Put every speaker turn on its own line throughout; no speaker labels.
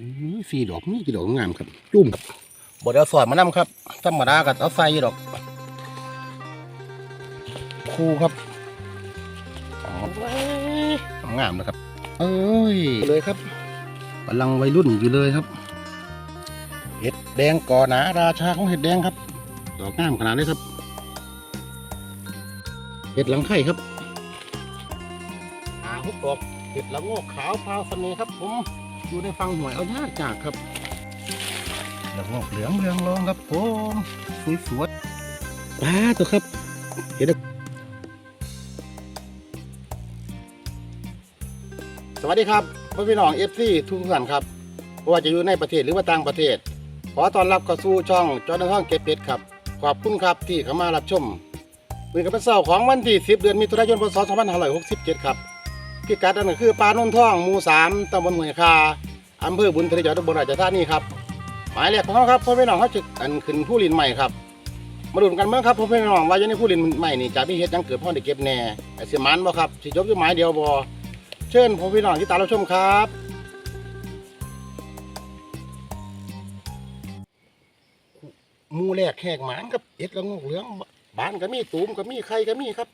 อื้อสี่ดอกนี่กี่ดอกงามครับ จุ่มครับบดเอาสอดมานำครับธรรมดากับเอาใส่ดอก คู่ครับเอาไว้งามนะครับ เอ้ยเลยครับกำลังวัยรุ่นอยู่เลยครับ เห็ดแดงก่อหนาราชาของเห็ดแดงครับ ดอกงามขนาดนี้ครับ เห็ดหลังไข่ครับหาหุบดอกเห็ดละโงกขาวพราวเสน่ห์ครับผม อยู่ในฟังหวยเอายากจากครับละโงกเหลืองเรืองรองครับผมสวยๆป้าตัวครับ เห็ดสวัสดีครับพ่อพี่น้องเอฟซีทุกท่านครับไม่ว่าจะอยู่ในประเทศหรือว่าต่างประเทศ ขอต้อนรับเข้าสู่ช่องจอห์นห้องเก็บเป็ดครับขอบคุณครับที่เข้ามารับชมมือกับเป็นเสาร์ของวันที่ 10 เดือนมิถุนายนพศ2567 ครับ พิกัดนั่นก็คือปลาโนนท่องหมู่3ตำบลห้วยคาอำเภอบุญทลีจังหวัดอุบลราชธานีครับหมายเลขของเขาครับพ่อพี่น้องเขาจะอันขึ้นผู้ลินใหม่ครับมาดูกันเมื่อครับพ่อพี่น้องว่าอยู่ในผู้ลินใหม่นี่จะมีเฮ็ดยังเกิดพ่อได้เก็บแน่แต่สิมันบ่ครับสิจบอยู่หมายเดียวบ่เชิญผมพี่น้องที่ตามรับชมครับหมูแรกแขกหมานครับเอ็ดละงกเหลืองบานก็มีตูมก็มีไข่ก็มีครับ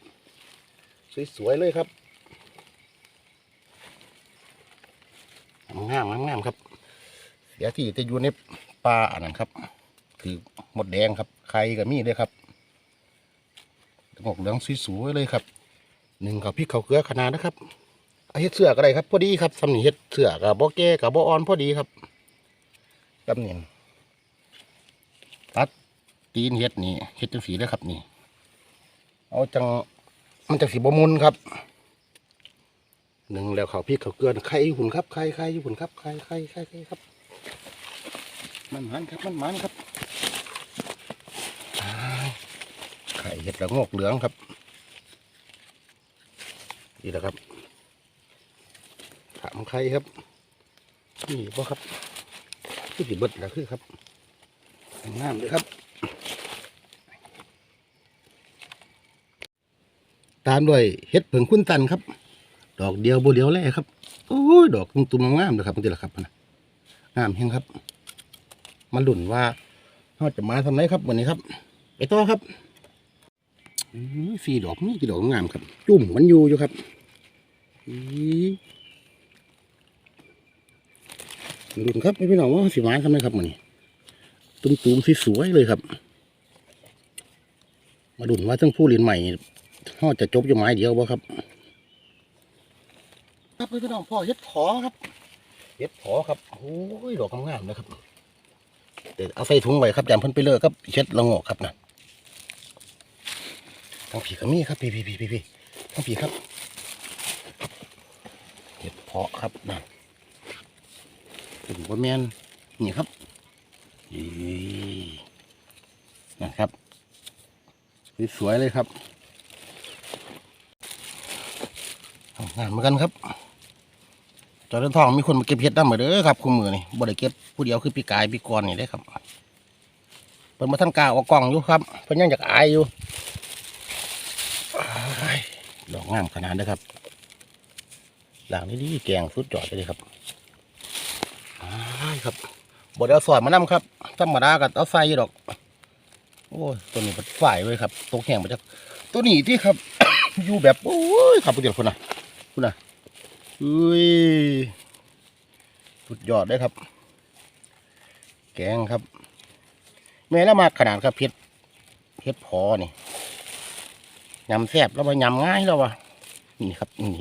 สวยๆเลยครับ งามงามครับเดี๋ยวที่จะอยู่ในป่าอันนั้นครับคือหมดแดงครับไข่ก็มีเลยครับละงกเหลืองสวยๆเลยครับหนึ่งกับพริกเขาเกลือขนาดนะครับเฮ็ดเสือก็ได้ครับพอดีครับสำนีเฮ็ดเสือกับบ่แก่กับบ่อ่อนพอดีครับตำเนียงตัดตีนเฮ็ดนี่เฮ็ดจังสีเลยครับนี่ เอาจังมันจังสีบ่มุนครับ หนึ่งแล้วเขาพริกเขาเกลือไข่หุ่นครับไข่ไข่หุ่นครับไข่ไข่ไข่ไข่ครับ มันมันครับมันมันครับไข่เห็ดละโงกเหลืองครับนี่แหละครับถามใครครับนี่บ่ครับคือสิบดแล้วคือครับงามเลยครับตามด้วยเห็ดเผิงคุ้นตันครับ ดอกเดียวโบเดียวแล่ครับโอ้ยดอกตุ่มงามเลยครับนี่แหละครับนะงามเฮงครับ มาหลุ่นว่าเขาจะมาทำไรครับวันนี้ครับ ไปต่อครับอื้อสี่ดอกนี่กี่ดอกงามครับ จุ่มมันอยู่อยู่ครับอีดุนครับพี่น้องว่าสีไม้ทำไมครับมันนี้ตุ้มตูมๆสวยเลยครับ มาดุนว่าทั้งผู้เรียนใหม่เขาจะจบอยู่ไม้เดียวบ่ครับ ครับพี่น้องพ่อเฮ็ดขอครับเฮ็ดขอครับโอ้ยดอกงามๆนะครับเดี๋ยวเอาใส่ถุงไว้ครับยามเพิ่นไปเลิกครับเช็ดละโงกครับนะทั้งผีก็มีครับพี่พี่พี่พี่พี่ทั้งผีครับเห็ดเพาะครับนะถึงว่าแมนนี่ครับนี่นะครับสวยเลยครับงานเหมือนกันครับ จอเดินทองมีคนมาเก็บเห็ดได้เหมือนเด้อครับคุณมือนี่บ่ได้เก็บผู้เดียวคือปีกายปีกรนี่ได้ครับเปิดมาท่านกาวเอากล่องอยู่ครับเพิ่นยังอยากอายอยู่ดอกงามขนาดเด้อครับหลังนี้ดีแกงสุดยอดเลยครับอ้ายครับบดเอาสอดมานำครับธรรมดากับเอาไฟดอก โอ้ตัวนี้เป็นฝ่ายเลยครับตกแห้งมาจากตัวนี้ที่ครับ อยู่แบบโอ้ยครับเดี๋ยวคุณนะคุณนะ เฮ้ยสุดยอดเลยครับ แกงครับ แม่ละมากขนาดครับเพชรเพชรพอนี่ยำแซ่บแล้วมายำง่ายแล้ววะนี่ครับนี่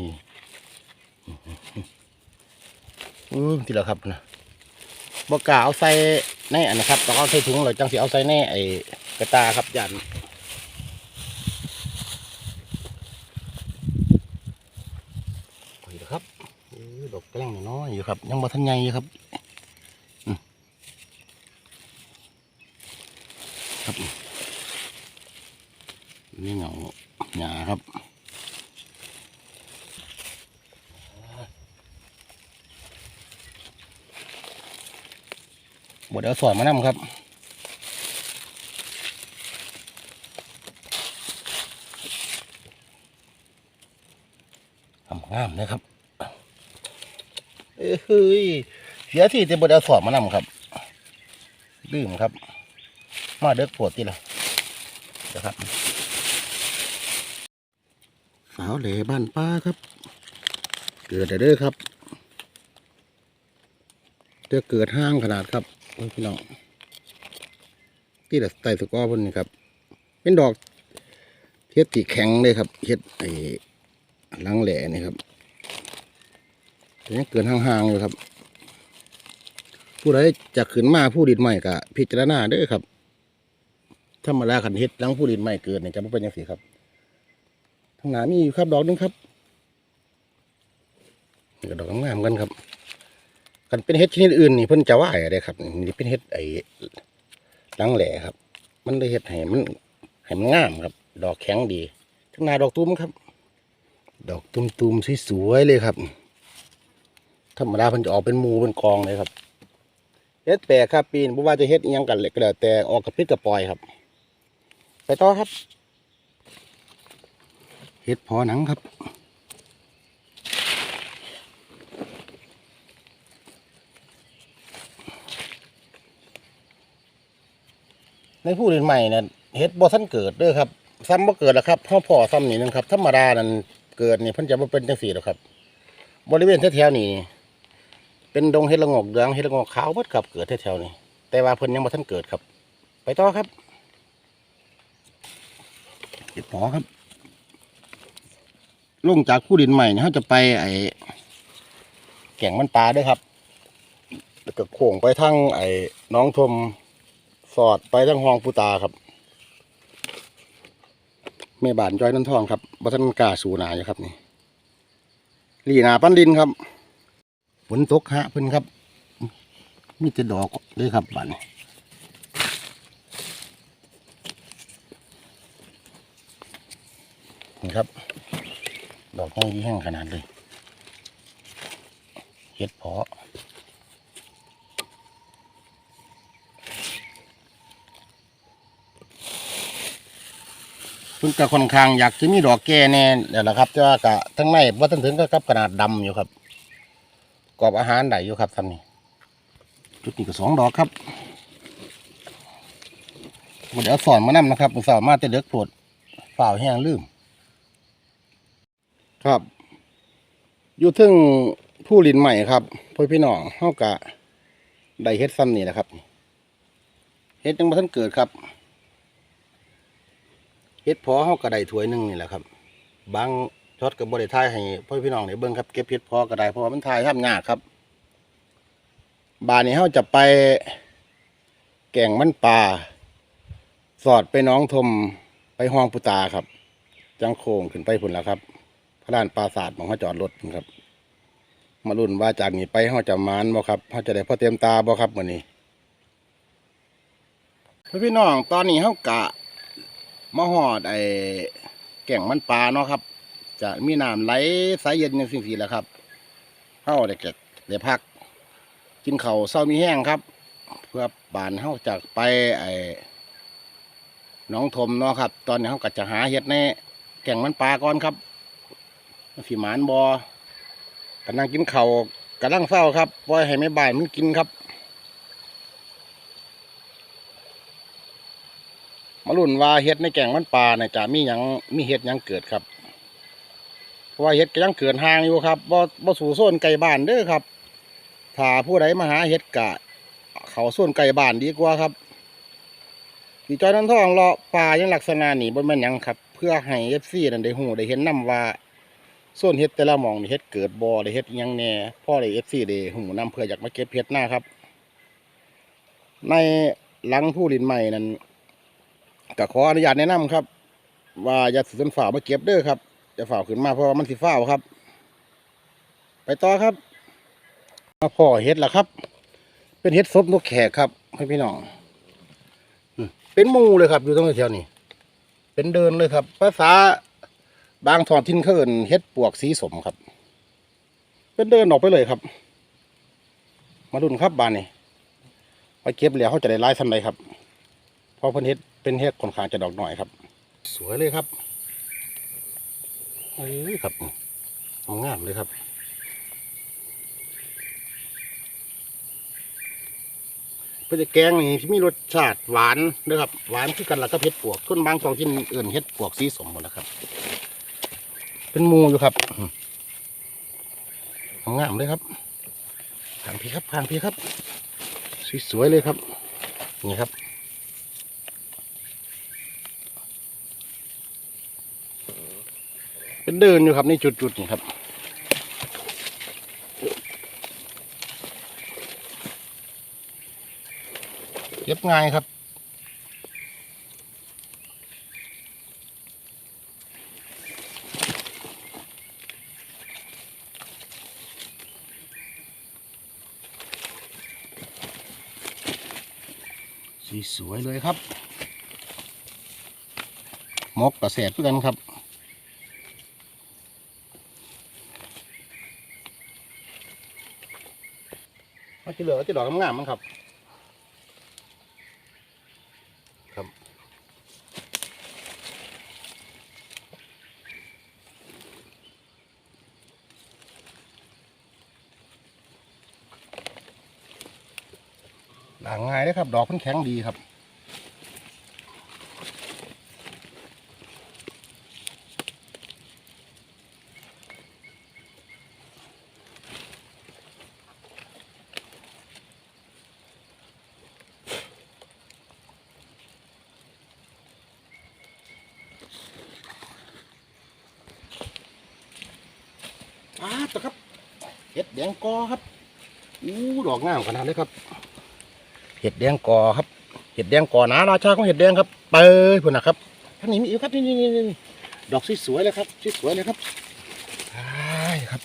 อือทีละครับนะบกล้าเอาใส่ในอันะครับต้องเอาใส่ถุงเลยจังสิเอาใส่ในไอ้กระตาครับยันนะครับเออ ดอกกระลังน้อยอยู่ครับ ยังบ่ทันใหญ่อยู่ครับครับนี่เหงาหนาครับบดเอาสอนมานำครับทำงามนะครับ เอ้ยเสียที่จะบดเอาสอบมานำครับลืมครับ มาเด็กปวดที่ละนะครับสาวเหล่บ้านป้าครับ เกิดแต่เด้อครับเด้อเกิดห้างขนาดครับพี่น้องที่แต่ไต่สกอร์พนนี่ครับ เป็นดอกเฮ็ดตีแข็งเลยครับเฮ็ดไอ้ลังแหล่นี่ครับ แต่ยังเกินห่างๆอยู่ครับ ผู้ใดจะขึ้นมาผู้ดินใหม่ก็พิจารณาเด้อครับธรรมดาขันเฮ็ดหลังผู้ดินใหม่เกิดเนี่ยจะไม่เป็นยังสีครับทางหนามีอยู่ครับดอกนึงครับนี่ก็ดอกงามๆกันครับกันเป็นเฮ็ดชนิดอื่นนี่เพิ่นจะว่าอะไรครับนี่เป็นเฮ็ดไอ้ลังแหล่ครับ มันได้เฮ็ดให้มันให้มันงามครับ ดอกแข็งดีทางหน้าดอกตุ้มครับ ดอกตุ้มๆสวยๆเลยครับ ธรรมดาเพิ่นจะออกเป็นหมูเป็นกองเลยครับเฮ็ดแปลกครับปีนบ่ว่าจะเฮ็ดอิหยังกันเลยก็แล้วแต่ออกกับพิษกับปล่อยครับ ไปต่อครับเฮ็ดพอหนังครับในผู้เรียนใหม่เนี่ยเฮ็ดบ่ทันเกิดเด้อครับ ซ้ำบ่เกิดแล้วครับเฮาพอซ้ำนี่นึงครับธรรมดานั่นเกิดนี่เพิ่นจะบ่เป็นจังซี่หรอกครับ บริเวณแถวๆนี้ เป็นดงเห็ดละโงกเหลืองเห็ดละโงกขาวเบิดครับเกิดแถวๆนี้แต่ว่าเพิ่นยังบ่ทันเกิดครับ ไปต่อครับเห็ดหอครับ ลงจากผู้ดินใหม่เนี่ยเขาจะไปไอ้แก่งมันปลาด้วยครับ แล้วก็โค้งไปทั้งไอ้หน้องทมสอดไปทั้งห้องปูตาครับแม่บานจอยนันทองครับบัทันกล้าสูหนาอยู่ครับนี่ลีนาปั้นดินครับ ฝนตกฮะเพิ่นครับ มีแต่ดอกเลยครับบันนี่ครับ ดอกแห้งยี่แห้งขนาดเลยเห็ดเพาะเพิ่นก็ค่อนข้างอยากจะมีดอกแก่แน่เดี๋ยวละครับแต่ว่ากะทั้งในว่าตั้งถึงก็ครับขนาดดำอยู่ครับ กรอบอาหารได้อยู่ครับทำนี่จุดนี้ก็สองดอกครับบ่เดี๋ยวสอนมานำนะครับมันสามารถจะเลือกปรดฝ่าแห้งลืม ครับ อยู่ทึ่งผู้ลินใหม่ครับพ่อพี่น้องเฮากะได้เฮ็ดซ้ำนี่นะครับเฮ็ดยังบ่ทันเกิดครับเฮ็ดพอเฮาก็ได้ถ้วยหนึ่งนี่แหละครับ บาง ช็อตก็บ่ได้ถ่ายให้พ่อพี่น้องได้เบิ่งครับเก็บเฮ็ดพอก็ได้เพราะว่ามันถ่ายทำยากครับ บานนี้เฮาจะไปแก่งมันปลาสอดไปน้องทมไปห้องปุตาครับ จังโค้งขึ้นไปพุ่นแล้วครับ พระลานปราสาทของเขาจอดรถครับ มารุ่นว่าจากนี้ไปเขาจะมานบ่ครับเขาจะได้พอเตรียมตาบ่ครับมื้อนี้พี่น้องตอนนี้เขากะมาหอดไอแก่งมันปลาเนาะครับ จะมีน้ำไหลสายเย็นอย่างสิ่งสี่แหล้วครับเฮาได้เก็บได้พัก กินเขาเศร้ามีแห้งครับ เพื่อบานเฮาจากไปไอ้น้องทมเนาะครับ ตอนนี้เฮาก็จะหาเห็ดในแก่งมันปลาก่อนครับสีหมานบอกำลังกินเข้ากำลังเศร้าครับปล่อยให้ไม่บ่ายมันกินครับมาลุ่นว่าเห็ดในแก่งมันปลาเนี่ยจะมีหยังมีเห็ดหยังเกิดครับ เพราะว่าเห็ดก็ยังเกิดห่างอยู่ครับบ่บ่สู่โซนไกลบ้านเด้อครับ ถ้าผู้ใดมาหาเห็ดกะ เขาส่วนไก่บ้านดีกว่าครับดีจอยน้ำทองเลาะป่ายังลักษณะนี้บนแม่นยังครับ เพื่อให้เอฟซีนั่นได้หูได้เห็นนํว่าส่วนเห็ดแต่ละหมองนี่เห็ดเกิดบ่ได้เห็ดยังแหน่พ่อได้เอฟซีได้หูนํเพื่ออยากมาเก็บเห็ดหน้าครับ ในหลังผู้ลินใหม่นั้นก็ขออนุญาตแนะนํครับ ว่าอย่าสืนฝ่ามาเก็บเด้อครับ จะฝ่าขึ้นมาเพราะว่ามันสิฝ้าครับ ไปต่อครับมาพ่อเห็ดล่ะครับ เป็นเห็ดซบนกแขกครับให้พี่น้องเป็นมูเลยครับ อยู่ตรงแถวนี้เป็นเดินเลยครับ ภาษาบางทอนทินเขินเห็ดปวกสีสมครับ เป็นเดินออกไปเลยครับ มาดุนครับบานนี้ไปเก็บแล้วเขาจะได้ไล่สันใดครับเพราะเพิ่นเห็ดเป็นเห็ดค่อนข้างจะดอกหน่อยครับ สวยเลยครับ เอ้ยครับงามเลยครับเพื่อจะแกงนี่ที่มีรสชาติหวานนะครับ หวานคือกันแล้วก็เผ็ดปวกต้นบางทองที่เอื่นเฮ็ดปวกสีสมหมดนะครับ เป็นมูอยู่ครับอืมงามเลยครับผ่านพี่ครับผ่านพี่ครับ สวยๆเลยครับ นี่ครับ เป็นเดินอยู่ครับนี่จุดๆนี่ครับเย็บง่ายครับ สีสวยเลยครับ มกกระแสบเพื่อนครับ ที่เหลือจะดอกงามๆมั้งครับ ครับหลางง่ายนะครับ ดอกมันแข็งดีครับ อ้าตะครับ เห็ดแดง กอครับอู้ดอกงามขนาดเลยครับ เห็ดแดงกอครับ เห็ดแดงกอหนาราชาของเห็ดแดงครับเปิดพุ่นนะครับท่างนี้มีอีกครับนี่นี่นี่นี่ดอกสวยๆเลยครับสวยๆเลยครับใช่ครับ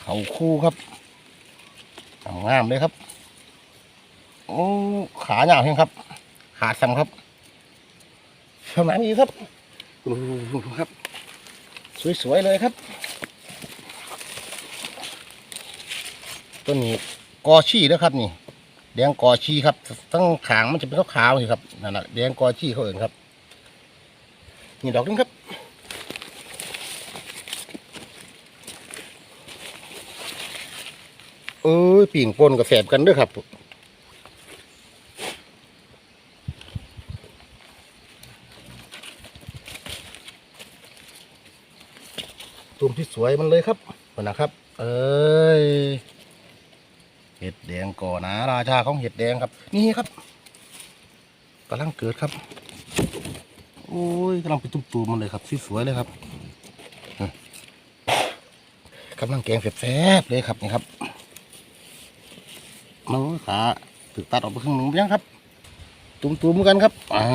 เขาคู่ครับงามเลยครับโอ้ขาหยาวเพียงครับ ขาสั่ครับเท่านั้นอีกครับดูครับ สวยๆเลยครับ ต้นนี้กอชี่นะครับนี่ แดงกอชีครับตั้งขางมันจะเป็นขาวๆสิครับนั่นแหละแดงกอชีเขาเองครับ นี่ดอกนึงครับเอ้ยปิ่งปนกับแสบกันเด้วยครับตุ่มที่สวยมันเลยครับคนนะครับ เอ้ย เห็ดแดงก่อนะราชาของเห็ดแดงครับ นี่ครับกำลังเกิดครับ โอ้ยกำลังเป็นตุ้มๆมันเลยครับสวยๆเลยครับกำลังแกงแซ่บๆเลยครับนี่ครับมันขาถึกตัดออกไปครึ่งหนึ่งยังครับ ตุ้มๆกันครับอ่า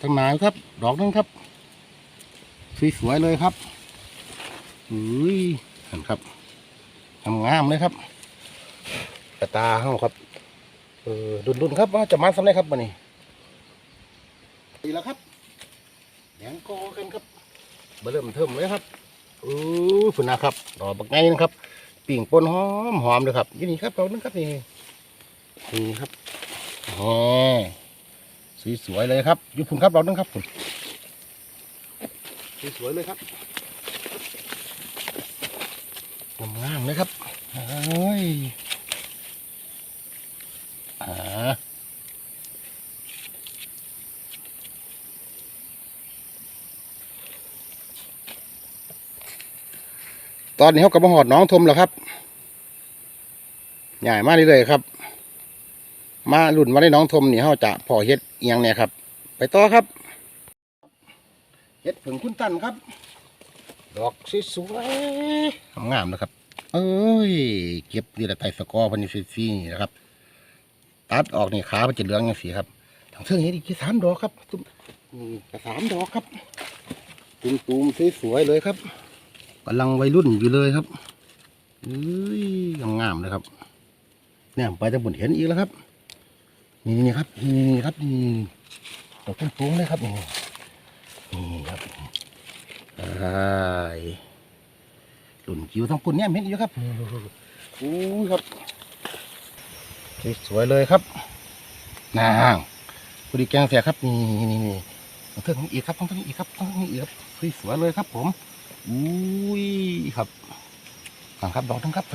ทั้งหนายครับ ดอกนึงครับสวยๆเลยครับอุ้ยเห็นครับงามๆเลยครับ ระตาเฮาครับเออดุนดุนๆครับว่าจะมาสำเร็จครับวันนี้ดีแล้วครับแดงกอกันครับเบอร์เริ่มเทิมเลยครับเออฝุ่นนะครับดอกบักไงนะครับปิ่งปนหอมหอมเลยครับยี่นี่ครับเรานึงครับนี่นี่ครับอ๋อสีสวยเลยครับอยุพุ่นครับเรานึงครับฝุ่นสีสวยเลยครับงามๆเลยครับเอ้ย อ่าตอนนี้เขากำลังหอดน้องทมแล้วครับ ใหญ่มากเลยครับ มาหลุนมาได้น้องทมนี่เขาจะพอเฮ็ดเอียงเนี่ยครับ ไปต่อครับ เฮ็ดผึ่งคุณตันครับ ดอกสวยๆงามนะครับ เอ้ย เก็บดีละไตสกอร์พันธุ์ซีนี่นะครับ ตัดออกนี่ขามันจะเหลืองอย่างสีครับทางเทิงเห็นอีกสามดอกครับนี่สามดอกครับตุ้มตูมๆสวยๆเลยครับกำลังวัยรุ่นอยู่เลยครับเอ้ยงามๆเลยครับเนี่ยไปจะบุญเห็นอีกแล้วครับ นี่นี่ครับนี่นี่ครับนี่ดอกตุ้มตูมเลยครับนี่นี่ครับไอ้หลุนจิ๋วทั้งปุ่นเนี่ยเห็นอยู่ครับโอ้ยครับ สวยเลยครับนางพอดีแกงเสียครับนี่นี่นี่เพิ่มอีกครับต้องเพิ่มอีกครับต้องเพิ่มอีกครับสวยเลยครับผมอุ้ยครับฟังครับดอกทั้งครับ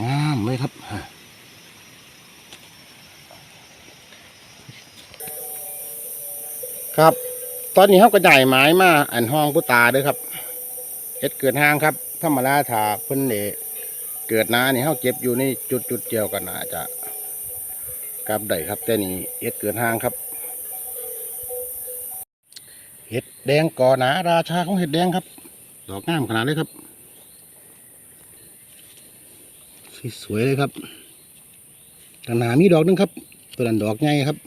งามเลยครับครับ ตอนนี้ห้องก็ได้ไม้มาอันห้องพุตาด้วยครับเอ็ดเกิดห้างครับธรรมราชาพิ่นเล เกิดนานี่เขาเก็บอยู่ในจุดจุดเดียวกันอาจะกลับได้ครับ แต่นี่เฮ็ดเกิดห้างครับเฮ็ดแดงก่อหนาราชาของเฮ็ดแดงครับ ดอกงามขนาดเลยครับสวยเลยครับทางหนามีดอกหนึงครับ ตัวนั้นดอกใหญ่ครับ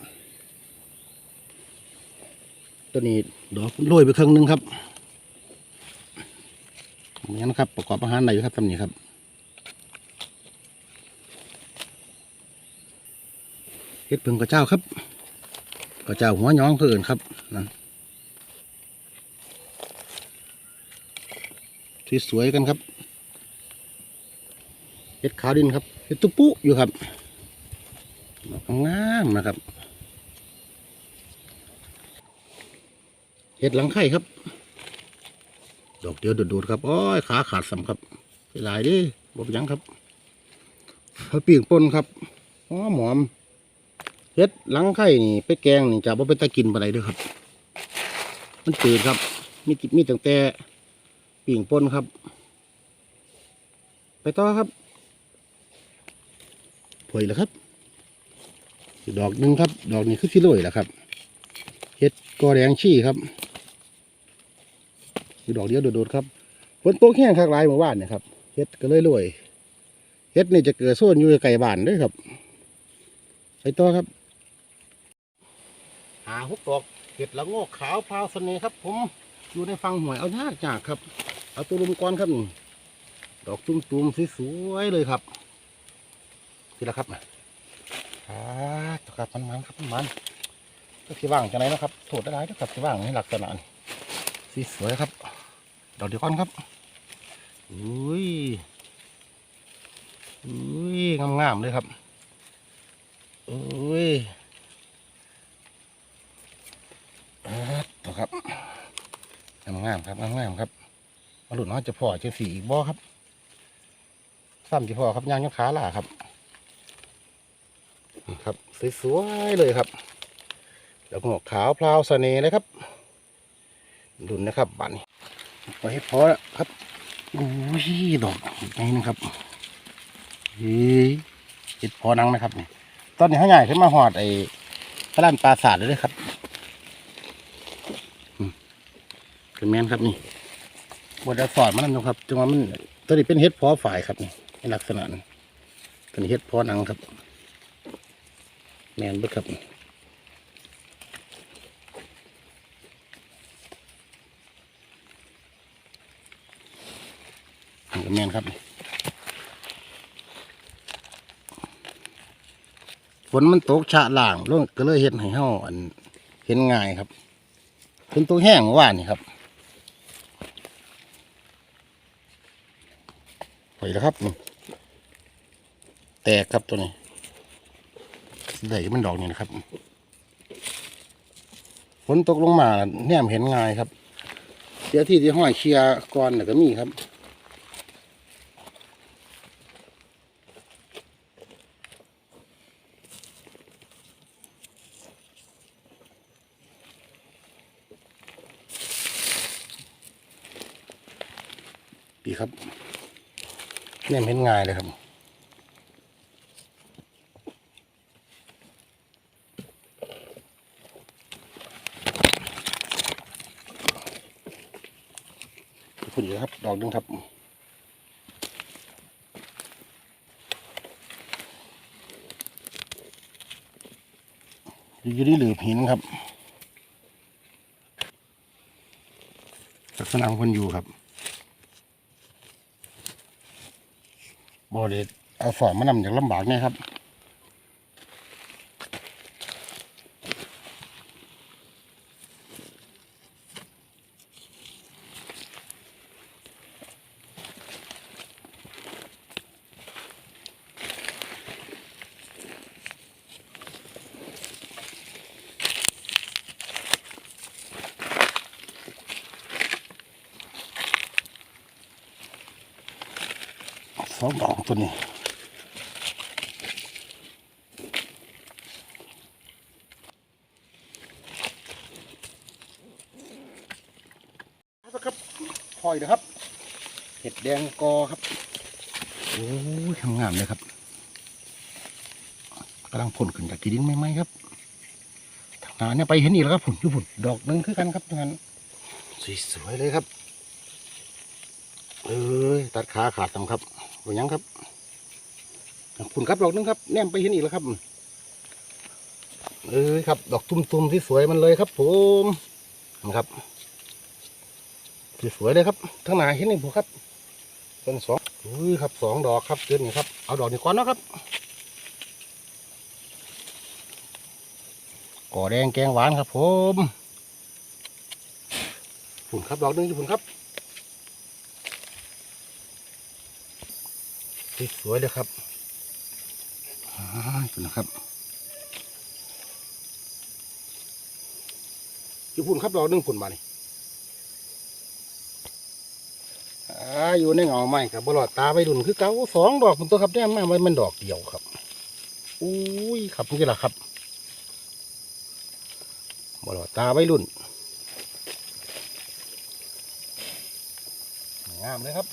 ตัวนี้ดอกโรยไปครึ่งหนึงครับอย่างนั้นครับ ประกอบอาหารได้อยู่ครับทำนี้ครับ เฮ็ ดเพิ่งกระเจ้าครับกระเจ้าหัวย้องเพื่อนครับนั่นที่สวยกันครับเฮ็ดขาวดินครับเฮ็ดตุปุอยู่ครับดองามนะครับเห็ดหลังไข่ครับ ดอกเดียวโดดๆครับโอ้ยขาขาดสัมครับหลายดิบเป็นหยังครับเขาปีกปนครับหอมหอม เห็ดหลังไข่นี่ไปแกงนี่จะบ่เป็นตะกินปานใดเด้อครับ มันจืดครับ มีกิมีตั้งแต่ปีกปนครับ ไปต่อครับผลแล้วครับ ดอกหนึ่งครับ ดอกนี้คือที่โรยแหละครับเห็ดกอแดงชี่ครับอยู่ดอกเดียวโดดๆครับฝนตกแห้งคักหลายเมื่อวานเนี่ยครับเห็ดก็เลยรวยเห็ดนี่จะเกิดโซนอยู่ไกลบ้านด้วยครับ ไปต่อครับ หาหุบดอกเห็ดละโงกขาวพราวเสน่ห์ครับ ผมอยู่ในฟังหวยเอายากจากครับ เอาตัวลุมก้อนครับนี่ดอกตุ้มๆสวยๆเลยครับนี่แหละครับอ่าตัวครับมันๆครับมันก็ที่ว่างจะไหนนะครับโถดได้นะครับที่ว่างในลักษณะนี้สีสวยครับ ดอกเดียวก่อนครับอุ้ยอุ้ยงามๆเลยครับอุ้ยเอิ้ดตัว ครับงามครับงามครับมาหลุดน้อยจะพอจะสีอีกบ่ครับซ้ำจะพอครับย่างยกขาล่าครับครับสวยๆเลยครับดอกหงอกขาวพลาวเสน่ห์เลยครับดุนนะครับบัตรนี้ไปให้พอแล้วครับโอ้ยดอกนี่นะครับเฮ้ยเห็ดพอนังนะครับนี่ตอนนี้เขาใหญ่ขึ้นมาหอดไอ้พระลานปราสาทเลยเด้อครับอืมคือแมนครับนี่บดสอดมันนั่นครับจังหวะมันตัวนี้เป็นเห็ดพอฝ่ายครับนี่ในลักษณะนี้ตัวนี้เห็ดพอนังครับ แมนบิดครับอันก็แมนครับฝนมันตกชะล่างลงก็เลยเห็นให้เฮาอันเห็นง่ายครับฝนตกแห้งเมื่อว่านนี่ครับ ไปแล้วครับนี่แตกครับตัวนี้ได้มันดอกนี่นะครับฝนตกลงมาแนมเห็นง่ายครับเสียที่ที่ห้อยเคลียร์ก่อนน่ะก็มีครับ ดีครับ เนี่ยเห็นง่ายเลยครับคุณอยู่ครับ ดอกนึงครับอยู่ที่หลืบหินครับลักษณะของคนอยู่ครับ บอเดดเอาฝอนมานำอย่างลำบากเนี่ยครับ สองดอกตัวนี้ครับหอยนะครับ เห็ดแดงกอครับ โอ้ทำงามเลยครับกำลังผลขึ้นจากที่ดินไม่ไหมครับทางนาเนี่ยไปเห็นอีกแล้วครับผลยุผลดอกนึงคือกันครับงั้นสวยๆเลยครับเอ้ยตัดขาขาดทำครับ เป็นหยังครับผุนครับดอกนึงครับแนมไปเห็นอีกแล้วครับเอ้ยครับ ดอกตุ้มๆที่สวยมันเลยครับ ผมนะครับสวยเลยครับทั้งหนาเห็นนี่ผมครับเป็นสองอุ้ยครับสองดอกครับเกินนี่ครับเอาดอกนี้ก่อนนะครับก่อแดงแกงหวานครับผมผุนครับดอกนึงผุนครับ สวยๆเลยครับอ่าผุนนะครับอยู่ผุนครับดอกหนึงผุนมานี่อ่าอยู่ในเงาไม้กับบลอดตาไปดุนคือเก้าสองดอกผมตัวครับเนี่ยมาไว้มันดอกเดียวครับอุ้ยครับนี่แหละครับบลอดตาไว้รุ่นงามเลยครับ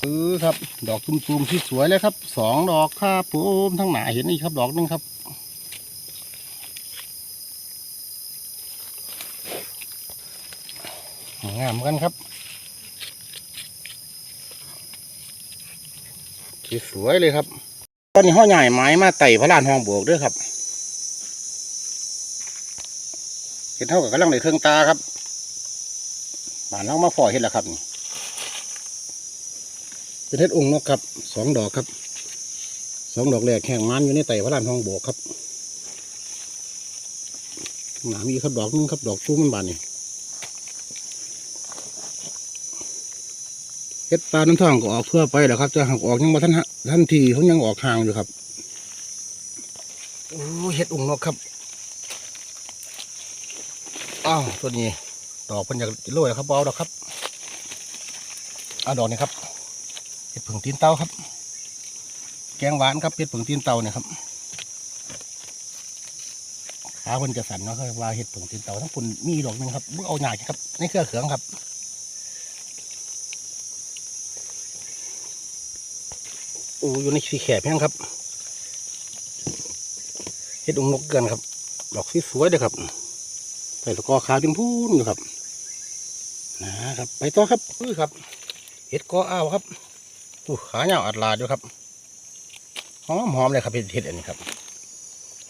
เออครับ ดอกตุ่มๆที่สวยเลยครับสองดอกครับผมทั้งหนาเห็นนี่ครับ ดอกนึงครับ งามกันครับสวยเลยครับ ตอนนี้ห้อใหญ่ไม้มาไต่พระลานห้องบวกด้วยครับเห็นเท่ากับกำลังในเครื่องตาครับบ้านเรามาฝ่อเห็นแล้วครับนี่ เป็นเห็ดองค์นกครับสองดอกครับสองดอกแรกแข่งมันอยู่ในไต่พระลานห้องโบกครับหนามีครับดอกนึงครับดอกตู้มันบานนี่เห็ดปลาน้ำทองก็ออกเพื่อไปแหละครับจะหักออกยังมาท่านฮะท่านทีเขายังออกห่างอยู่ครับโอ้เห็ดองค์นกครับอ้าวตัวนี้ ดอกเพันอยากโรยครับเอาดอกครับเอาดอกนี้ครับ ดผงตีนเตาครับ แกงหวานครับเห็ดผงตีนเตาเนี่ยครับขาคนจะสั่นเนาะครับว่าเห็ดผงตีนเตาทั้งปุ่นมีดอกหนึ่งครับเมื่อเอาหยาครับในเครือเขืองครับอ้อยู่ในสีแขบแห้งครับเห็ดองค์นกเกินครับ ดอกสวยๆเลยครับใส่ตะกอขาวจมพูนอยู่ครับนะครับ ไปต่อครับอื้อครับ เห็ดกออ้าวครับ อู้ขาเหี่ยวอัดลาด้วยครับหอมหอมเลยครับเห็ดเห็ดอันนี้ครับ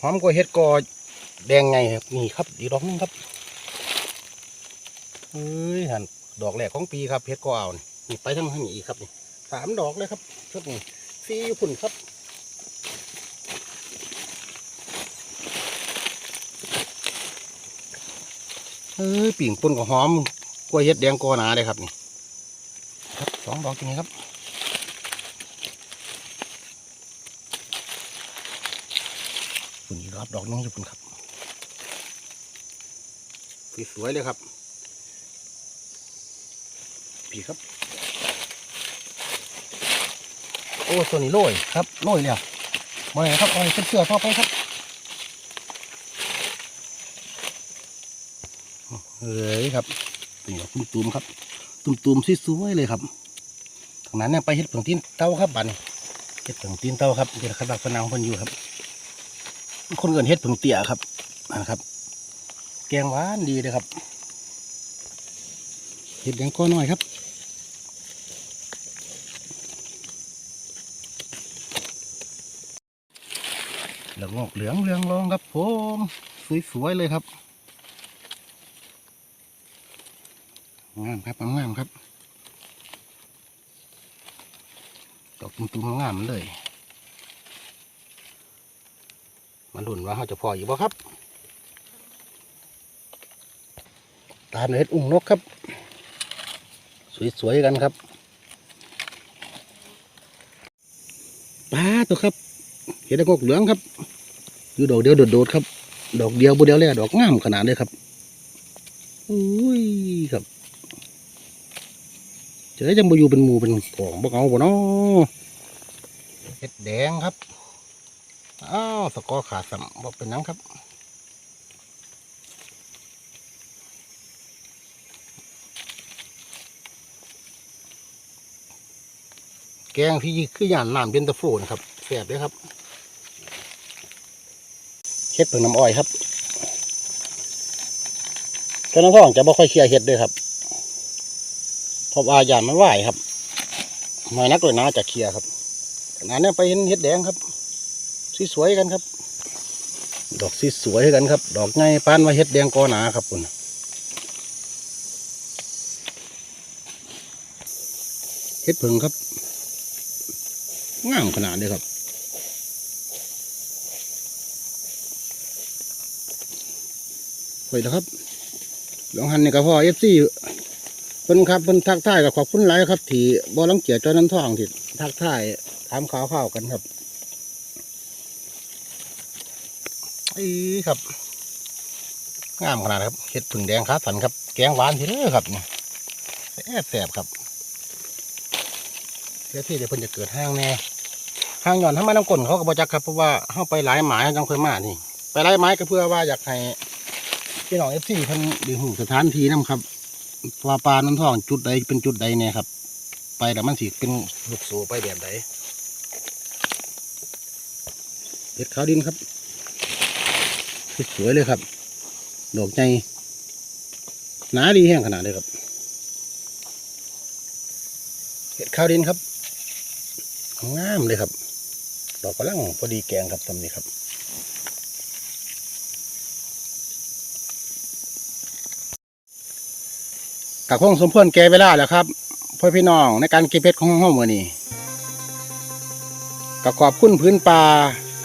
หอมกว่าเห็ดกอแดงไงครับนี่ครับอีกดอกนึงครับเฮ้ยหันดอกแรกของปีครับเห็ดกออ้าวนี่ไปทั้งนี้อีกครับนี่สามดอกเลยครับชุดนี้สี่ฝุ่นครับเฮ้ยปิ่งปุ่นกับหอมกล้ว่าเห็ดแดงกอหนาเลยครับนี่ครับสองดอกตรงนี้ครับ ฝุ่นอีกรอบดอกน้องจะฝุ่นครับสวยๆเลยครับพี่ครับ โอ้ตัวนี้โรยครับโรยแล้วมาเลยครับเอาไปเสื้อต่อไปครับเฮ้ยครับนี่ครับตุ้มๆครับ ตุ้มๆสวยๆเลยครับทางนั้นเนี่ยไปเฮ็ดผงตีนเต้าครับบัดนเฮ็ดผงตีนเต้าครับเดี๋ยวครับบักพนังเพิ่นอยู่ครับ คนเกินเฮ็ดผึ่งเตี่ยครับนะครับ แกงหวานดีเลยครับเห็ดแดงก้อน้อยครับเหลืองอกเหลืองเหลืองรองครับผมสวยๆเลยครับงามครับงามครับดอกตุ้มๆงามเลย มาลุ้นว่าเขาจะพออยู่บ่ครับ ตามเห็ดอุ้งนกครับ สวยๆกันครับปลาตัวครับ เห็ดกกเหลืองครับ อยู่ดอกเดียวโดดๆครับ ดอกเดียวบุเดียวเลยดอกงามขนาดเลยครับอุ้ยครับเจอจังบอยู่เป็นหมูเป็นของบ่เอาบ่เนาะเห็ดแดงครับ อ้าวสกอขาดสัมบอกเป็นนังครับแกงที่คือย่านน้ำเย็นตาโฟนะครับแซ่บเลยครับเฮ็ดเพิ่งน้ำอ้อยครับเจ้าน้ำท้องจะบ่ค่อยเคลียร์เฮ็ดด้วยครับเพราะว่าย่านมันไหวครับหน่อยนักเลยนะจะเคลียร์ครับขณะนี้ไปเห็นเฮ็ดแดงครับ สีสวยกันครับ ดอกสีสวยกันครับ ดอกไงปานว่าเฮ็ดแดงกอหนาครับคุณเฮ็ดเพิ่งครับงามขนาดนี้ครับ ไปแล้วครับหลวงหันนี่ก็พ่อเอฟซีเพิ่นครับเพิ่นทักทายกับขอบคุณหลายครับ ที่บ่รังเกียจจ้านั้นท่องที่ทักทายถามข่าวข้าวกันครับ อีครับงามขนาดครับเห็ดผึ่งแดงขาสันครับ แกงหวานทีเด้อครับแซ่บแซ่บครับเดี๋ยวที่เดี๋ยวเพิ่นจะเกิดห้างแน่ทางหย่อนทางมาน้ำกลนเขาก็บอจักครับเพราะว่าเข้าไปหลายหมายจังเคยมานี่ ไปหลายหมายก็เพื่อว่าอยากให้พี่น้องเอฟซีเพิ่นดีหูสถานที่นํครับว่าปลาน้ำทองจุดใดเป็นจุดใดเนี่ยครับ ไปแล้วมันสิเป็นลูกโซไปแบบใดเห็ดขาวดินครับ สวยๆเลยครับ ดอกใหญ่หนาดีแห้งขนาดเลยครับเห็ดข้าวดินครับงามเลยครับ ดอกกระลังพอดีแกงครับทำนี้ครับกะคงสมควรแกเวลาแล้วครับพ่อพี่น้องในการเก็บเพชรของห้องมือนี้ก็ขอบคุณพื้นป่า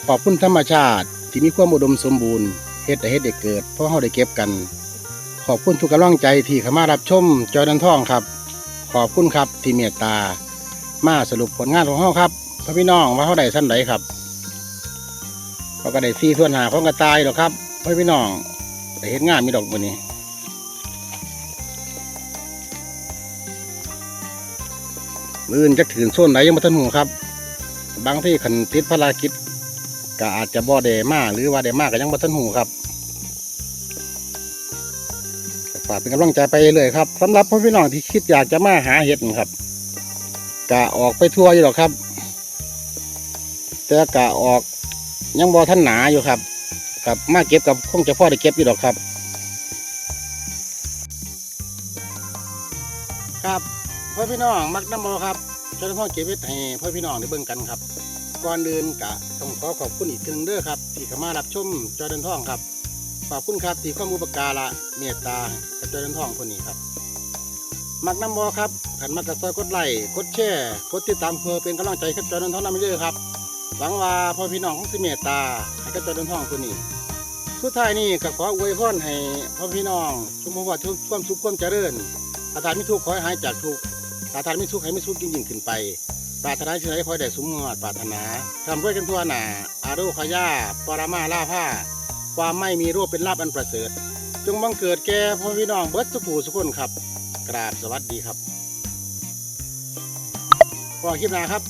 ขอบคุณธรรมชาติ ที่มีความอุดมสมบูรณ์เฮ็ดแต่เฮ็ดได้เกิดเพราะเฮาได้เก็บกัน ขอบคุณทุกกำลังใจที่เข้ามารับชมจอดันท่องครับ ขอบคุณครับที่เมตตา มาสรุปผลงานของเฮาครับพ่อพี่น้องว่าเฮาได้สั้นใดครับเขาก็ได้สี่ส่วนหาของกระต่ายหรอกครับพ่อพี่น้องได้เห็นงานมีดอกวันนี้มืออื่นจะถืนโซนไหนยังไม่ทันหูครับ บางที่ขันติดภารกิจ ก็อาจจะบ่ได้มากหรือว่าได้มากก็ยังไม่ทันหูครับฝากเป็นกำลังใจไปเลยครับสำหรับพ่อพี่น้องที่คิดอยากจะมาหาเห็ดครับกะออกไปทัวร์อยู่หรอกครับ แต่กะออกยังบ่ท่านหนาอยู่ครับกับมาเก็บกับคงจะพ่อได้เก็บอยู่หรอกครับ ครับพ่อพี่น้องมักน้ำบอครับเจ้าหน้าที่เก็บเวทให้พ่อพี่น้องได้เบิ่งกันครับ ก่อนเดินกะต้องขอขอบคุณอีกครั้งเด้อครับ ที่เข้ามารับชมจอเดินท่องครับขอบคุณครับที่ข้อมูลปากการะเมตตากับจอเดินท่องคนนี้ครับ มักน้ำบอครับขันมากระซอยกดไลค์กดแชร์กดติดตามเพื่อเป็นกำลังใจกับจอเดินท่องนำเด้อครับหวังว่าพ่อพี่น้องของสิเมตตาให้กับจอเดินท่องคนนี้สุดท้ายนี้ก็ขออวยพรให้พ่อพี่น้องชุมพรทุกความสุขความเจริญอาทานมิทุกข์ขอให้หายจากทุกข์อาทานมิทุกข์ให้มิทุกข์ยิ่งยิ่งขึ้นไป ปรารถนาสิ่งใดขอยได้สมมติปรารถนาทำด้วยกันทั่วหน้าอารุคยาปรามาล่าผ้า ความไม่มีโรคเป็นลาบอันประเสริฐ จงบังเกิดแก่พ่อพี่น้องเบิร์ตสุขูสุขคนครับ กราบสวัสดีครับพอคลิปนาครับ